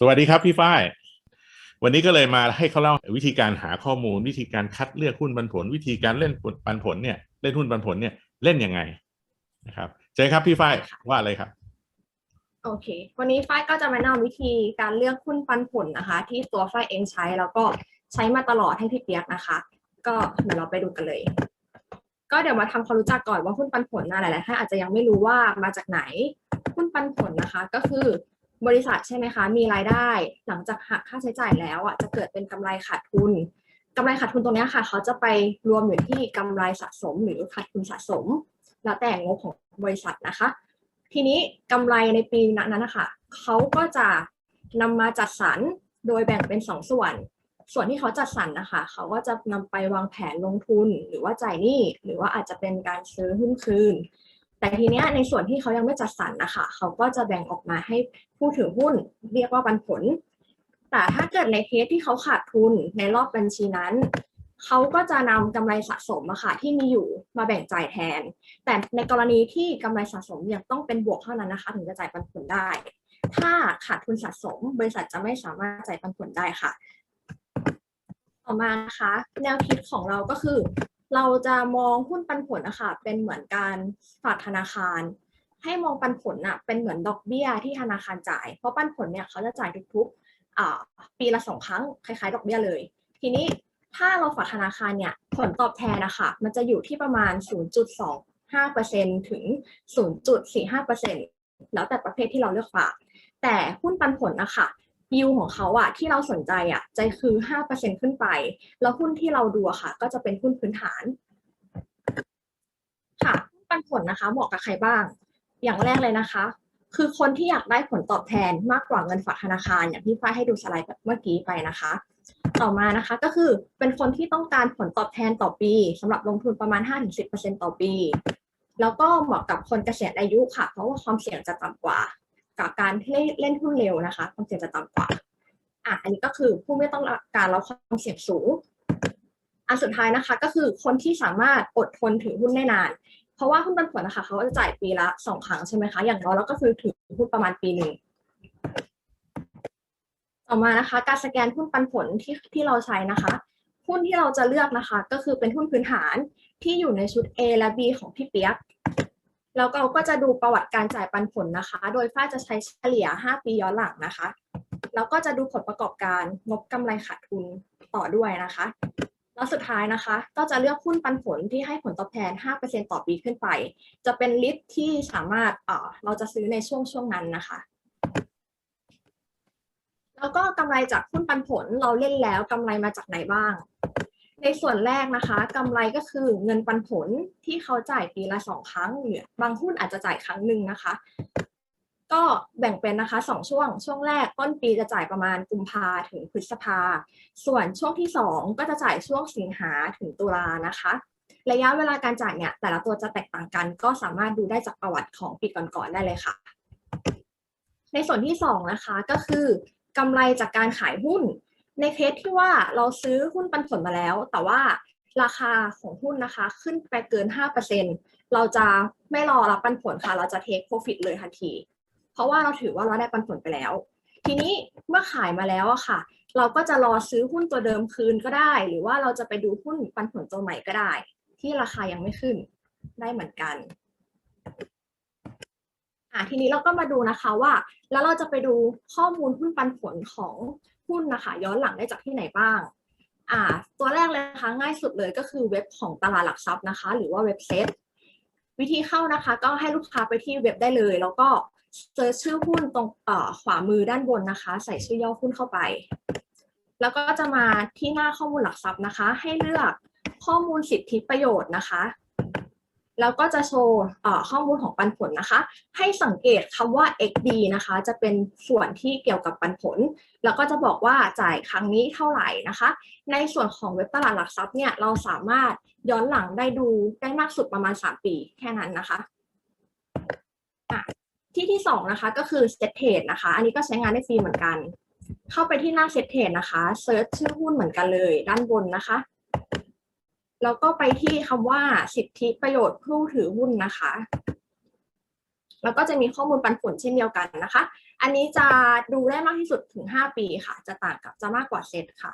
สวัสดีครับพี่ฝ้าย วันนี้ก็เลยมาให้เขาเล่าวิธีการหาข้อมูล วิธีการคัดเลือกหุ้นปันผล วิธีการเล่นปันผลเนี่ยเล่นหุ้นปันผลเนี่ยเล่นยังไงนะครับเจอครับพี่ฝ้ายว่าอะไรครับโอเค วันนี้ฝ้ายก็จะมาแนะนำวิธีการเลือกหุ้นปันผลนะคะ ที่ตัวฝ้ายเองใช้แล้วก็ใช้มาตลอดให้พี่เปียกนะคะ ก็เดี๋ยวเราไปดูกันเลย ก็เดี๋ยวมาทำความรู้จักก่อนว่าหุ้นปันผลนะหลายๆท่านอาจจะยังไม่รู้ว่ามาจากไหนหุ้นปันผลนะคะ ก็คือ บริษัทใช่ไหมคะ มีรายได้หลังจากหักค่าใช้จ่ายแล้วอะจะเกิดเป็นกำไรขาดทุนกำไรขาดทุนตรงนี้ค่ะ เขาจะไปรวมอยู่ที่กำไรสะสมหรือขาดทุนสะสม แล้วแต่งบของบริษัทนะคะ ทีนี้กำไรในปีนั้นนะคะเขาก็จะนำมาจัดสรรโดยแบ่งเป็นสองส่วน ส่วนที่เขาจัดสรรนะคะ เขาก็จะนำไปวางแผนลงทุนหรือว่าจ่ายหนี้หรือว่าอาจจะเป็นการซื้อหุ้นคืนแต่ทีเนี้ยในส่วนที่เขายังไม่จัดสรรนะคะเขาก็จะแบ่งออกมาให้ ผู้ถือหุ้นเรียกว่าปันผล แต่ถ้าเกิดในเคสที่เขาขาดทุนในรอบบัญชีนั้น เขาก็จะนำกำไรสะสมอะค่ะที่มีอยู่มาแบ่งจ่ายแทน แต่ในกรณีที่กำไรสะสมยังต้องเป็นบวกเท่านั้นนะคะ ถึงจะจ่ายปันผลได้ ถ้าขาดทุนสะสม บริษัทจะไม่สามารถจ่ายปันผลได้ค่ะ ต่อมานะคะแนวคิดของเราก็คือเราจะมองหุ้นปันผลนะคะเป็นเหมือนการฝากธนาคาร ให้มองปันผลน่ะเป็นเหมือนดอกเบี้ยที่ธนาคารจ่าย เพราะปันผลเนี่ยเขาจะจ่ายทุกๆปีละสองครั้งคล้ายๆ ดอกเบี้ยเลย ทีนี้ถ้าเราฝากธนาคารเนี่ยผลตอบแทนนะคะมันจะอยู่ที่ประมาณ 0.25%ถึง 0.45%แล้วแต่ประเภทที่เราเลือกฝาก แต่หุ้นปันผลนะคะยิวของเขาอะที่เราสนใจอะจะคือ 5%ขึ้นไป แล้วหุ้นที่เราดูค่ะ ก็จะเป็นหุ้นพื้นฐาน ค่ะปันผลนะคะเหมาะกับใครบ้าง อย่างแรกเลยนะคะ คือคนที่อยากได้ผลตอบแทนมากกว่าเงินฝากธนาคาร อย่างที่ฝ้ายให้ดูสไลด์เมื่อกี้ไปนะคะ ต่อมานะคะก็คือเป็นคนที่ต้องการผลตอบแทนต่อปีสำหรับลงทุนประมาณ 5-10%ต่อปี แล้วก็เหมาะกับคนเกษียณอายุค่ะ เพราะว่าความเสี่ยงจะต่ำกว่า กับการที่เล่นหุ้นเร็วนะคะ ความเสี่ยงจะต่ำกว่าอะอันนี้ก็คือผู้ไม่ต้องการรับความเสี่ยงสูงอันสุดท้ายนะคะก็คือคนที่สามารถอดทนถือหุ้นได้นาน ราะว่าหุ้นปันผลนะคะเขาจะจ่ายปีละสองครั้งใช่ไหมคะ อย่างน้อยแล้วก็คือถือหุ้นประมาณปีหนึ่งต่อมานะคะ การสแกนหุ้นปันผลที่ที่เราใช้นะคะ หุ้นที่เราจะเลือกนะคะ ก็คือเป็นหุ้นพื้นฐานที่อยู่ในชุด A และ B ของพี่เปียกแล้วเราก็จะดูประวัติการจ่ายปันผลนะคะ โดยฝ้ายจะใช้เฉลี่ย 5 ปีย้อนหลังนะคะ แล้วก็จะดูผลประกอบการงบกำไรขาดทุนต่อด้วยนะคะ แล้วสุดท้ายนะคะ ก็จะเลือกหุ้นปันผลที่ให้ผลตอบแทน 5%ต่อปีขึ้นไป จะเป็นลิสต์ที่สามารถเอ่อเราจะซื้อในช่วงช่วงนั้นนะคะ แล้วก็กำไรจากหุ้นปันผลเราเล่นแล้วกำไรมาจากไหนบ้าง ในส่วนแรกนะคะกำไรก็คือเงินปันผลที่เขาจ่ายปีละสองครั้งหรือบางหุ้นอาจจะจ่ายครั้งหนึ่งนะคะ ก็แบ่งเป็นนะคะสองช่วง ช่วงแรกต้นปีจะจ่ายประมาณกุมภาถึงพฤษภา ส่วนช่วงที่สองก็จะจ่ายช่วงสิงหาถึงตุลานะคะ ระยะเวลาการจ่ายเนี่ยแต่ละตัวจะแตกต่างกัน ก็สามารถดูได้จากประวัติของปีก่อนๆได้เลยค่ะ ในส่วนที่สองนะคะก็คือกำไรจากการขายหุ้น ในเคสที่ว่าเราซื้อหุ้นปันผลมาแล้ว แต่ว่าราคาของหุ้นนะคะ ขึ้นไปเกิน 5%เราจะไม่รอรับปันผลค่ะ เราจะเทคโปรฟิตเลยทันที เพราะว่าเราถือว่าเราได้ปันผลไปแล้ว ทีนี้เมื่อขายมาแล้วอะค่ะ เราก็จะรอซื้อหุ้นตัวเดิมคืนก็ได้ หรือว่าเราจะไปดูหุ้นปันผลตัวใหม่ก็ได้ ที่ราคายังไม่ขึ้นได้เหมือนกันอะทีนี้เราก็มาดูนะคะว่า แล้วเราจะไปดูข้อมูลหุ้นปันผลของหุ้นนะคะ ย้อนหลังได้จากที่ไหนบ้างอ่าตัวแรกเลยนะคะง่ายสุดเลยก็คือเว็บของตลาดหลักทรัพย์นะคะ หรือว่าเว็บเซตวิธีเข้านะคะ ก็ให้ลูกค้าไปที่เว็บได้เลย แล้วก็ เจอชื่อหุ้นตรงขวามือด้านบนนะคะ ใส่ชื่อย่อหุ้นเข้าไป แล้วก็จะมาที่หน้าข้อมูลหลักทรัพย์นะคะ ให้เลือกข้อมูลสิทธิประโยชน์นะคะ แล้วก็จะโชว์ข้อมูลของปันผลนะคะ ให้สังเกตคำว่า XD นะคะ จะเป็นส่วนที่เกี่ยวกับปันผล แล้วก็จะบอกว่าจ่ายครั้งนี้เท่าไหร่นะคะ ในส่วนของเว็บตลาดหลักทรัพย์เนี่ยเราสามารถย้อนหลังได้ดูได้มากสุดประมาณ 3 ปีแค่นั้นนะคะ ที่ที่2นะคะก็คือ Set Trade นะคะ อันนี้ก็ใช้งานได้ฟรีเหมือนกัน เข้าไปที่หน้า Set Trade นะคะเซิร์ชชื่อหุ้นเหมือนกันเลย ด้านบนนะคะ แล้วก็ไปที่คำว่าสิทธิประโยชน์ผู้ถือหุ้นนะคะ แล้วก็จะมีข้อมูลปันผลเช่นเดียวกันนะคะ อันนี้จะดูได้มากที่สุดถึง 5 ปีค่ะ จะต่างกับจะมากกว่าเซตค่ะ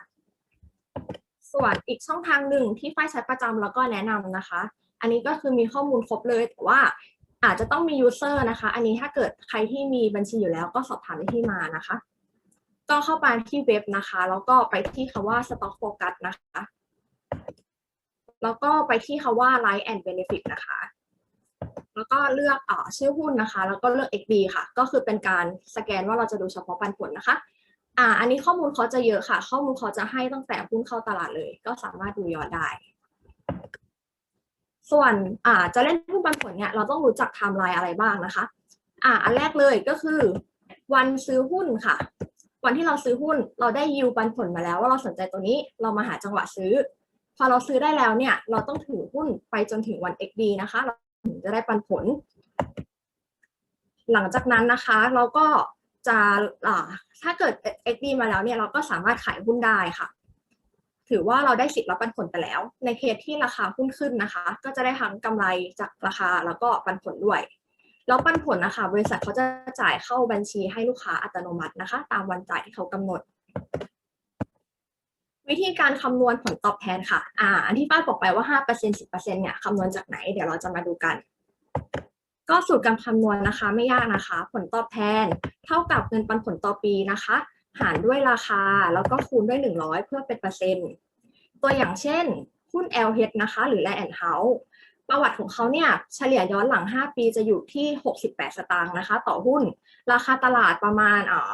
ส่วนอีกช่องทางหนึ่งที่ฝ้ายใช้ประจำแล้วก็แนะนำนะคะ อันนี้ก็คือมีข้อมูลครบเลยแต่ว่า อาจจะต้องมี user นะคะ อันนี้ถ้าเกิดใครที่มีบัญชีอยู่แล้วก็สอบถามที่มานะคะ ก็เข้าไปที่เว็บนะคะ แล้วก็ไปที่คำว่า stock focus นะคะ แล้วก็ไปที่คำว่า Line and Benefit นะคะ แล้วก็เลือกอ่อชื่อหุ้นนะคะ แล้วก็เลือก XD ค่ะ ก็คือเป็นการสแกนว่าเราจะดูเฉพาะปันผลนะคะ อ่า อันนี้ข้อมูลเขาจะเยอะค่ะ ข้อมูลเขาจะให้ตั้งแต่หุ้นเข้าตลาดเลย ก็สามารถดูย้อนได้ ส่วนอ่าจะเล่นหุ้นปันผลเนี่ยเราต้องรู้จักไทม์ไลน์อะไรบ้างนะคะอ่าอันแรกเลยก็คือ วันซื้อหุ้นค่ะ วันที่เราซื้อหุ้นเราได้ยิวปันผลมาแล้ว ว่าเราสนใจตัวนี้เรามาหาจังหวะซื้อ พอเราซื้อได้แล้วเนี่ย เราต้องถือหุ้นไปจนถึงวัน XD นะคะ เราถึงจะได้ปันผล หลังจากนั้นนะคะ เราก็จะถ้าเกิด XD มาแล้วเนี่ยเราก็สามารถขายหุ้นได้ค่ะ ถือว่าเราได้สิทธิ์รับปันผลไปแล้ว ในเคสที่ราคาหุ้นขึ้นนะคะ ก็จะได้ทั้งกำไรจากราคาแล้วก็ปันผลด้วยแล้วปันผลนะคะ บริษัทเขาจะจ่ายเข้าบัญชีให้ลูกค้าอัตโนมัตินะคะ ตามวันจ่ายที่เขากำหนด วิธีการคำนวณผลตอบแทนค่ะอ่าอันที่ป้ายบอกไปว่า 5% 10%เนี่ยคำนวณจากไหน เดี๋ยวเราจะมาดูกันก็สูตรการคำนวณนะคะไม่ยากนะคะ ผลตอบแทนเท่ากับเงินปันผลต่อปีนะคะ หารด้วยราคาแล้วก็คูณด้วย 100 เพื่อเป็นเปอร์เซ็นต์ตัวอย่างเช่นหุ้น LH นะคะ หรือ Land House ประวัติของเขาเนี่ยเฉลี่ยย้อนหลัง 5 ปีจะอยู่ที่ 68 สตางค์นะคะ ต่อหุ้น ราคาตลาดประมาณอ่า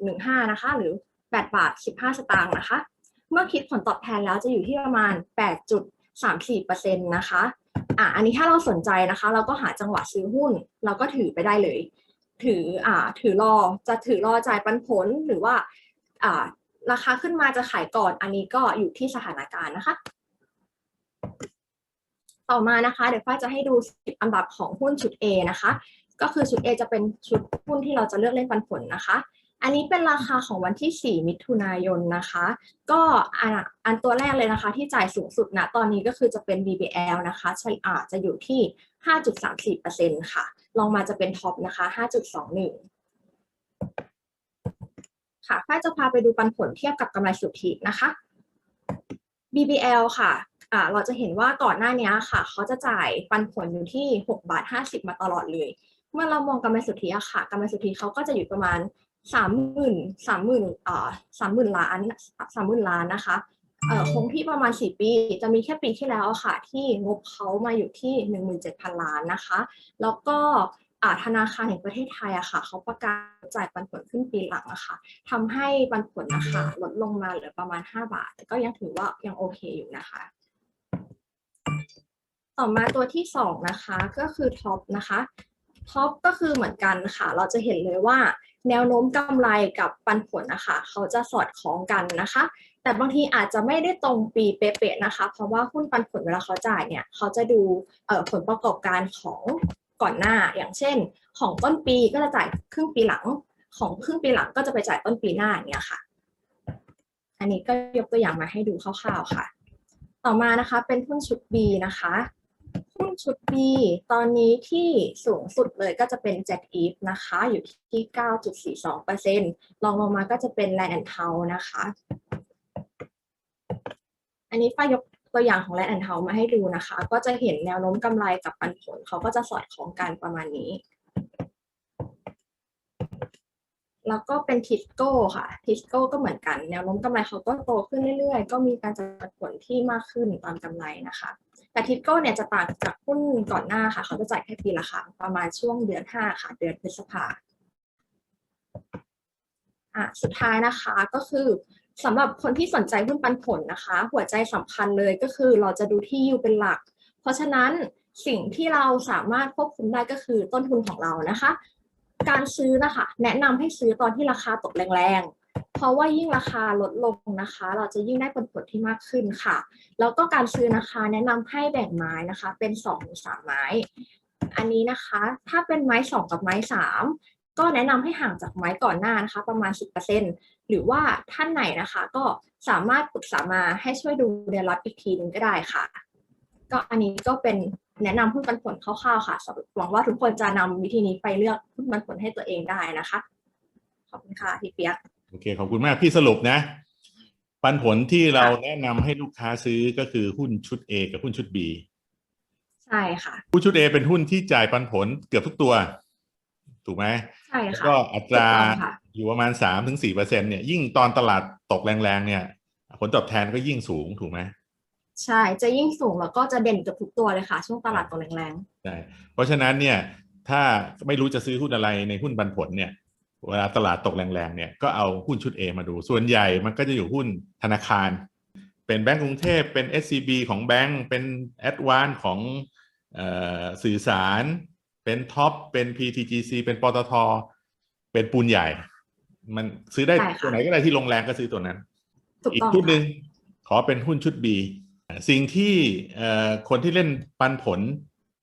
8.15 นะคะ หรือ 8 บาท 15 สตางค์นะคะ เมื่อคิดผลตอบแทนแล้วจะอยู่ที่ประมาณ 8.34%นะคะอะอันนี้ถ้าเราสนใจนะคะ เราก็หาจังหวะซื้อหุ้น เราก็ถือไปได้เลย ถืออ่าถือรอจะถือรอจ่ายปันผลหรือว่าอ่าราคาขึ้นมาจะขายก่อนอันนี้ก็อยู่ที่สถานการณ์นะคะ ต่อมานะคะ เดี๋ยวฝ้าจะให้ดู10อันดับของหุ้นชุด A นะคะ ก็คือชุด A จะเป็นชุดหุ้นที่เราจะเลือกเล่นปันผลนะคะ อันนี้เป็นราคาของวันที่ 4 มิถุนายนนะคะ ก็อันอันตัวแรกเลยนะคะ ที่จ่ายสูงสุดนะตอนนี้ก็คือจะเป็น BBL นะคะชัยอ่าจะอยู่ที่ 5.34%ค่ะ ลองมาจะเป็นท็อปนะคะ 5.21 ค่ะฝ้ายจะพาไปดูปันผลเทียบกับกำไรสุทธินะคะ BBL ค่ะเราจะเห็นว่าก่อนหน้านี้ค่ะ เขาจะจ่ายปันผลอยู่ที่6บาท50 มาตลอดเลย เมื่อเรามองกำไรสุทธิอะค่ะกำไรสุทธิเขาก็จะอยู่ประมาณสามหมื่นสามหมื่นอ่าสามหมื่นล้านสามหมื่นล้านนะคะ คงที่ประมาณสี่ปี จะมีแค่ปีที่แล้วอะค่ะ ที่งบเขามาอยู่ที่หนึ่งหมื่นเจ็ดพันล้านนะคะ แล้วก็อ่าธนาคารแห่งประเทศไทยอะค่ะเขาประกาศจ่ายปันผลขึ้นปีหลังอะค่ะทำให้ปันผลนะคะลดลงมาเหลือประมาณห้าบาท แต่ก็ยังถือว่ายังโอเคอยู่นะคะต่อมาตัวที่สองนะคะก็คือท็อปนะคะท็อปก็คือเหมือนกันค่ะ เราจะเห็นเลยว่าแนวโน้มกำไรกับปันผลนะคะ เขาจะสอดคล้องกันนะคะ แต่บางทีอาจจะไม่ได้ตรงปีเป๊ะๆนะคะ เพราะว่าหุ้นปันผลเวลาเขาจ่ายเนี่ยเขาจะดูเผลประกอบการของก่อนหน้า อย่างเช่น ของต้นปีก็จะจ่ายครึ่งปีหลัง ของครึ่งปีหลังก็จะไปจ่ายต้นปีหน้าอย่างเงี้ยค่ะ อันนี้ก็ยกตัวอย่างมาให้ดูคร่าวๆค่ะ ต่อมานะคะเป็นหุ้นชุด B นะคะหุ้นชุด B ตอนนี้ที่สูงสุดเลยก็จะเป็น z e v นะคะ อยู่ที่ 9.42%รองลงมาก็จะเป็น Land and House นะคะ อันนี้ป้ายกตัวอย่างของ Land and House มาให้ดูนะคะ ก็จะเห็นแนวโน้มกำไรกับปันผลเขาก็จะสอดคล้องกันประมาณนี้ แล้วก็เป็นทิสโก้ค่ะทิสโก้ก็เหมือนกัน แนวโน้มกำไรเขาก็โตขึ้นเรื่อยๆ ก็มีการจ่ายผลที่มากขึ้นตามกำไรนะคะ แต่ทิสโก้เนี่ยจะต่างจากหุ้นก่อนหน้าค่ะ เขาจะจ่ายแค่ปีละครั้งประมาณช่วงเดือนห้าค่ะ เดือนพฤษภาอะสุดท้ายนะคะก็คือ สำหรับคนที่สนใจหุ้นปันผลนะคะ หัวใจสำคัญเลยก็คือเราจะดูที่ยิวเป็นหลัก เพราะฉะนั้นสิ่งที่เราสามารถควบคุมได้ก็คือต้นทุนของเรานะคะ การซื้อนะคะ แนะนำให้ซื้อตอนที่ราคาตกแรงๆ เพราะว่ายิ่งราคาลดลงนะคะ เราจะยิ่งได้ผลผลที่มากขึ้นค่ะ แล้วก็การซื้อนะคะแนะนำให้แบ่งไม้นะคะ เป็น2อถึงสไม้ อันนี้นะคะ ถ้าเป็นไม้ 2 กับไม้ 3 ก็แนะนำให้ห่างจากไม้ก่อนหน้านะคะ ประมาณ 10% หรือว่าท่านไหนนะคะก็สามารถปรึกษามาให้ช่วยดูเรียนรับอีกทีนึงก็ได้ค่ะ ก็อันนี้ก็เป็นแนะนำหุ้นปันผลคร่าวๆค่ะหวังว่าทุกคนจะนำวิธีนี้ไปเลือกหุ้นปันผลให้ตัวเองได้นะคะ ขอบคุณค่ะพี่เปียกโอเคขอบคุณมากพี่สรุปนะ ปันผลที่เราค่ะแนะนำให้ลูกค้าซื้อก็คือหุ้นชุด A กับหุ้นชุด B ใช่ค่ะ หุ้นชุด A เป็นหุ้นที่จ่ายปันผลเกือบทุกตัว ถูกไหมใช่แล้วค่ะก็อัตราถูกต้ องค่ะอยู่ประมาณสามถึงสี่เปอร์เซ็นเนี่ยยิ่งตอนตลาดตกแรงๆเนี่ย ผลตอบแทนก็ยิ่งสูงถูกไหมใช่จะยิ่งสูงแล้วก็จะเด่นเกับทุกตัวเลยค่ะ ช่วงตลาดตัวแรงใช่เพราะฉะนั้นเนี่ยถ้าไม่รู้จะซื้อหุ้นอะไรในหุ้นปันผลเนี่ยเวลาตลาดตกแรงๆเนี่ยก็เอาหุ้นชุด A มาดู ส่วนใหญ่มันก็จะอยู่หุ้นธนาคาร เป็นแบงก์กรุงเทพเป็น SCB ของแบงก์เป็น a d v a n c e ของเออสื่อสาร เป็นท็อปเป็น PTGC เป็นปตทเป็นปูนใหญ่ มันซื้อได้ใช่ค่ะตัวไหนก็ได้ที่ลงแรงก็ซื้อตัวนั้นๆถูกอีกต้องชุดหนึ่งค่ะขอเป็นหุ้นชุด B สิ่งที่เอ่อคนที่เล่นปันผล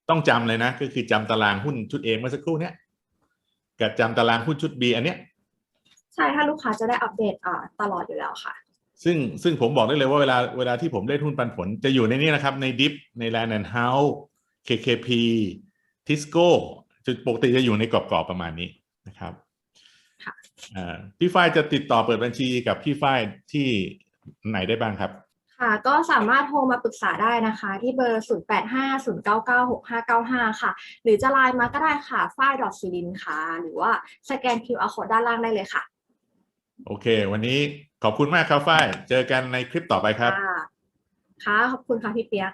ต้องจำเลยนะ ก็คือจำตารางหุ้นชุด A เมื่อสักครู่เนี้ยกับจำตารางหุ้นชุด B อันเนี้ยใช่ถ้าลูกค้าจะได้อัปเดตอ่าตลอดอยู่แล้วค่ะ ซึ่งซึ่งผมบอกได้เลยว่าเวลาเวลาที่ผมเล่นหุ้นปันผล จะอยู่ในนี้นะครับ ในดิฟใน Land and House KKP Tisco จุดปกติจะอยู่ในกรอบๆประมาณนี้นะครับค่ะอ่า พี่ฝ้ายจะติดต่อเปิดบัญชีกับพี่ฝ้ายที่ไหนได้บ้างครับ ค่ะ ก็สามารถโทรมาปรึกษาได้นะคะ ที่เบอร์ 0850996595 ค่ะ หรือจะไลน์มาก็ได้ค่ะฝ้ายดอทซีลินค่ะ หรือว่าสแกน QR code ด้านล่างได้เลยค่ะ โอเค วันนี้ขอบคุณมากครับฝ้าย เจอกันในคลิปต่อไปครับ ค่ะค่ะขอบคุณค่ะพี่เปียก